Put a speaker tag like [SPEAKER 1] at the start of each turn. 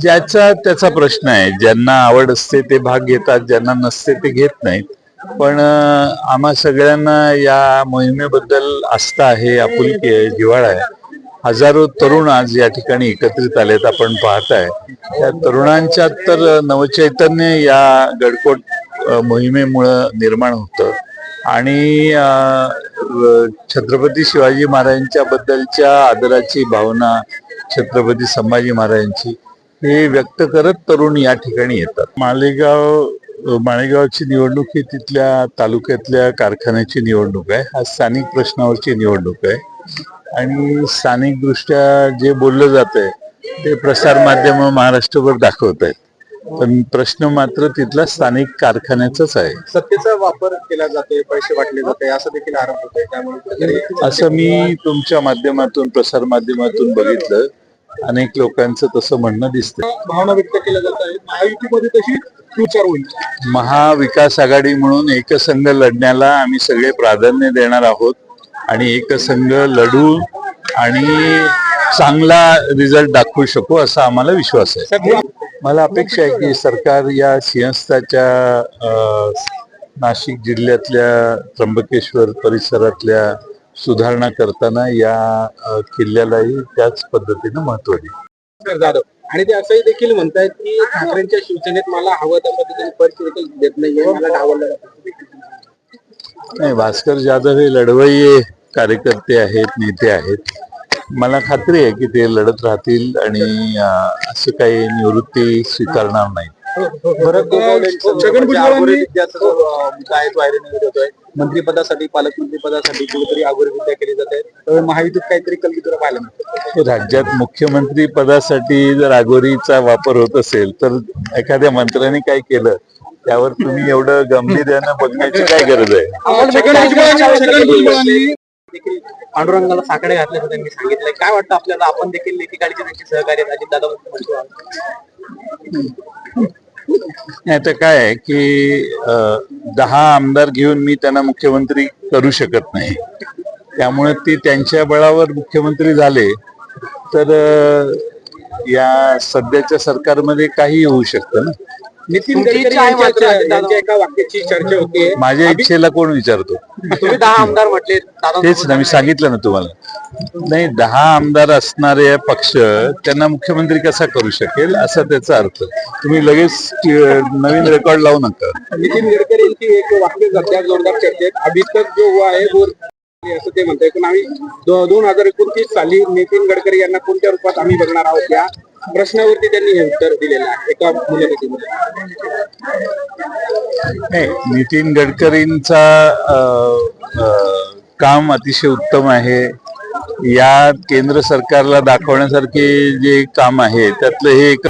[SPEAKER 1] ज्याचा त्याचा प्रश्न आहे. ज्यांना आवड असते ते भाग घेतात ज्यांना नसते ते घेत नाहीत. पण आम्हा सगळ्यांना या मोहिमेबद्दल आस्था आहे आपुलकी आहे जिव्हाळा आहे. हजारो तरुण आज या ठिकाणी एकत्रित आलेत आपण पाहताय. त्या तरुणांच्या तर नवचैतन्य या गडकोट मोहिमेमुळं निर्माण होतं. आणि छत्रपती शिवाजी महाराजांच्या बद्दलच्या आदराची भावना छत्रपती संभाजी महाराजांची हे व्यक्त करत तरुण या ठिकाणी येतात. मालेगाव माळेगावची निवडणूक ही तिथल्या तालुक्यातल्या कारखान्याची निवडणूक आहे. हा स्थानिक प्रश्नावरची निवडणूक आहे. आणि स्थानिकदृष्ट्या जे बोललं जात आहे ते प्रसार माध्यम महाराष्ट्रभर दाखवत आहेत पण प्रश्न मात्र तिथला स्थानिक कारखान्याचाच आहे.
[SPEAKER 2] सत्तेचा वापर केला जातोय पैसे वाटले जाते असं देखील आरोप होतोय. त्यामुळे
[SPEAKER 1] असं मी तुमच्या माध्यमातून प्रसार माध्यमातून बघितलं. अनेक लोकांचं तसं म्हणणं दिसतंय.
[SPEAKER 2] भावना व्यक्त केल्या जात आहेत. महायुतीमध्ये तशी होईल.
[SPEAKER 1] महाविकास आघाडी म्हणून एकसंघ लढण्याला आम्ही सगळे प्राधान्य देणार आहोत. आणि एकसंघ लढू आणि चांगला रिझल्ट दाखवू शकू असा आम्हाला विश्वास आहे. मला अपेक्षा आहे की सरकार या सिंहस्थाच्या नाशिक जिल्ह्यातल्या त्र्यंबकेश्वर परिसरातल्या सुधारणा करताना या किल्ल्यालाही त्याच पद्धतीनं महत्त्व देईल
[SPEAKER 2] जाधव. आणि ते असंही देखील म्हणतायत की ठाकरेंच्या शिवसेनेत मला हवं त्या पद्धतीने देत नाहीये मला जातं.
[SPEAKER 1] नाही भास्कर जाधव हे लढवय्ये कार्यकर्ते आहेत नेते आहेत. मला खात्री आहे की ते लढत राहतील आणि असं काही निवृत्ती स्वीकारणार नाही
[SPEAKER 2] होतोय. मंत्रिपदासाठी पालकमंत्री पदासाठी कुठेतरी आगोरी विद्या केली जाते. महायुतीत काहीतरी कलगीतुरा पाहायला मिळतं.
[SPEAKER 1] राज्यात मुख्यमंत्री पदासाठी जर आगोरीचा वापर होत असेल तर एखाद्या मंत्र्याने काय केलं? त्यावर तुम्ही एवढं गांभीर्यानं बघण्याची काय गरज आहे?
[SPEAKER 2] देखील पांडुरंगाला साकडे घातल्याचं त्यांनी सांगितलंय. काय वाटतं आपल्याला? आपण देखील एकेकाळचे त्यांचे सहकार्य अजित दादा मुख्यमंत्री
[SPEAKER 1] नाही तर काय आहे की दहा आमदार घेऊन मी त्यांना मुख्यमंत्री करू शकत नाही. त्यामुळे ती त्यांच्या बळावर मुख्यमंत्री झाले तर या सध्याच्या सरकारमध्ये काही होऊ शकतं ना?
[SPEAKER 2] नितीन गडकरी
[SPEAKER 3] आहे
[SPEAKER 2] यांच्या- एका वाक्याची चर्चा होतीये
[SPEAKER 1] माझ्या इच्छेला कोण विचारतो?
[SPEAKER 3] तुम्ही दहा आमदार म्हटले
[SPEAKER 1] तेच ना मी सांगितलं ना तुम्हाला. नाही दहा आमदार असणारे पक्ष त्यांना मुख्यमंत्री कसा करू शकेल असा त्याचा अर्थ. तुम्ही लगेच नवीन रेकॉर्ड लावू नका.
[SPEAKER 2] नितीन गडकरी यांची एक वाक्य सध्या जोरदार चर्चेत. अभी तक जो हुआ है वो असं ते म्हणताय. पण आम्ही दोन हजार एकोणतीस साली नितीन गडकरी यांना कोणत्या रूपात आम्ही बघणार आहोत या? प्रश्नावरती त्यांनी हे उत्तर दिलेलं आहे एका मुलाखतीमध्ये.
[SPEAKER 1] नाही नितीन गडकरींचा काम अतिशय उत्तम आहे. या केंद्र सरकारला दाखवण्यासारखे जे काम आहे त्यातलं हे एक